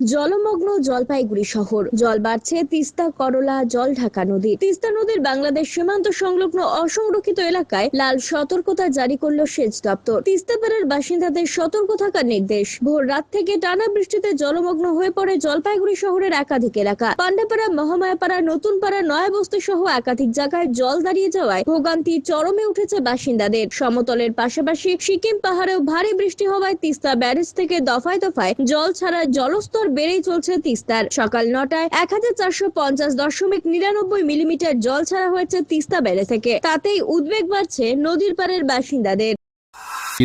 জলমগ্ন জলপাইগুড়ি শহর। জল বাড়ছে তিস্তা, করলা, জল ঢাকা নদী। তিস্তা নদীর বাংলাদেশ সীমান্ত সংলগ্ন অসংরক্ষিত এলাকায় লাল সতর্কতা জারি করল সেচ দপ্তর। তিস্তা পাড়ার বাসিন্দাদের সতর্ক থাকার নির্দেশ। ভোর রাত থেকে টানা বৃষ্টিতে জলমগ্ন হয়ে পড়ে জলপাইগুড়ি শহরের একাধিক এলাকা। পান্ডাপাড়া মহামায়াপাড়া নতুন পাড়া নয়াবস্তি সহ একাধিক জায়গায় জল দাঁড়িয়ে যাওয়ায় ভোগান্তি চরমে উঠেছে বাসিন্দাদের। সমতলের পাশাপাশি সিকিম পাহাড়েও ভারী বৃষ্টি হওয়ায় তিস্তা ব্যারেজ থেকে দফায় দফায় জল ছাড়া জলস্তর বেড়েই চলছে তিস্তার। সকাল নটায় এক হাজার চারশো পঞ্চাশ দশমিক নিরানব্বই মিলিমিটার জল ছাড়া হয়েছে তিস্তা ব্যারেজ থেকে। তাতেই উদ্বেগ বাড়ছে নদীর পাড়ের বাসিন্দাদের।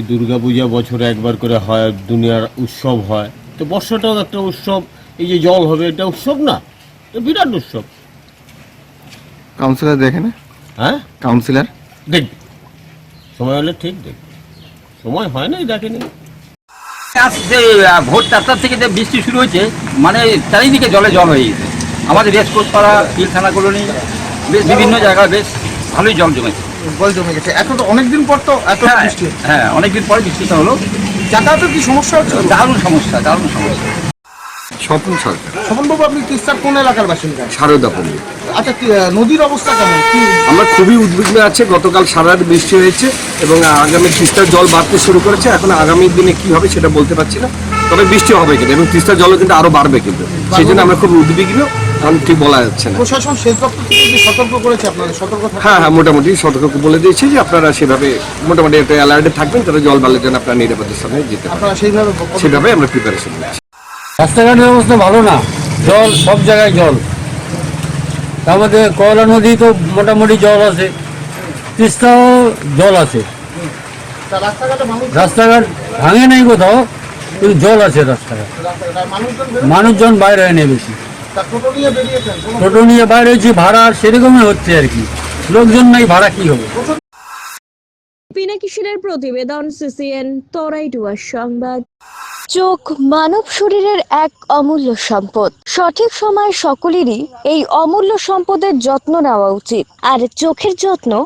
দুর্গাপূজা বছরে একবার করে হয় দুনিয়ার উৎসব হয়। তো বর্ষাটাও একটা উৎসব এই যে জল হবে এটা উৎসব না এটা বিরাট উৎসব। কাউন্সিলর দেখে না? হ্যাঁ? কাউন্সিলর দেখবে সময় হলে ঠিক দেখবে সময় হয় না দেখেনি। আজ যে ভোর চারটার থেকে যে বৃষ্টি শুরু হয়েছে মানে চারিদিকে জলে জল হয়ে গেছে। আমাদের রেসকোর্স পাড়া পিলখানা কলোনি বেশ বিভিন্ন জায়গায় বেশ ভালোই জল জমেছে। জল জমে গেছে। এখন তো অনেকদিন পর তো এত হ্যাঁ, বৃষ্টি। হ্যাঁ অনেকদিন পরে বৃষ্টিটা হলো। যাতায়াতের কি সমস্যা হচ্ছে? দারুণ সমস্যা দারুণ সমস্যা। স্বপন সরকার। স্বপনবাবু আপনি তিস্তার কোন এলাকার বাসিন্দা? সারদাপল্লী আচ্ছা নদীর অবস্থা কেমন? আমরা খুবই উদ্বিগ্ন আছে গতকাল সারা রাত বৃষ্টি হয়েছে এবং আগামী তিস্তার জল বাড়তে শুরু করেছে। এখন আগামী দিনে কি হবে সেটা বলতে পারছি না তবে বৃষ্টি হবে কিন্তু এবং তিস্তার জলও কিন্তু আরও বাড়বে কিন্তু। সেই জন্য আমরা খুব উদ্বিগ্ন কারণ ঠিক বলা যাচ্ছে না। প্রশাসন সেচ দপ্তর থেকে সতর্ক করেছে আপনাদের সতর্ক হ্যাঁ হ্যাঁ মোটামুটি সতর্ক বলে দিয়েছে যে আপনারা সেভাবে মোটামুটি একটা অ্যালার্টে থাকবেন তাহলে জল বাড়লে যেন আপনারা নিরাপদের সামনে যেতে পারেন। আপনারা সেইভাবে সেভাবে আমরা প্রিপারেশন নিচ্ছি। রাস্তাঘাটের অবস্থা ভালো না। জল সব জায়গায় জল। তার মধ্যে কয়লা নদী তো মোটামুটি জল আছে তিস্তাও জল আছে। রাস্তাঘাটে ভাঙে নাই কোথাও কিন্তু জল আছে রাস্তাঘাট। মানুষজন বাইরে হয় নেই বেশি। টোটো নিয়ে টোটো নিয়ে বাইরে হয়েছি ভাড়া সেরকমই হচ্ছে আর কি। লোকজন নাই ভাড়া কি হবে? পিনাকিশনের প্রতিবেদন, সিসিএন, তরাই তরাইটুয়ার সংবাদ। চোখ মানব শরীরের এক অমূল্য সম্পদ। সঠিক সময় সকলেরই এই অমূল্য সম্পদের যত্ন নেওয়া উচিত। আর চোখের যত্ন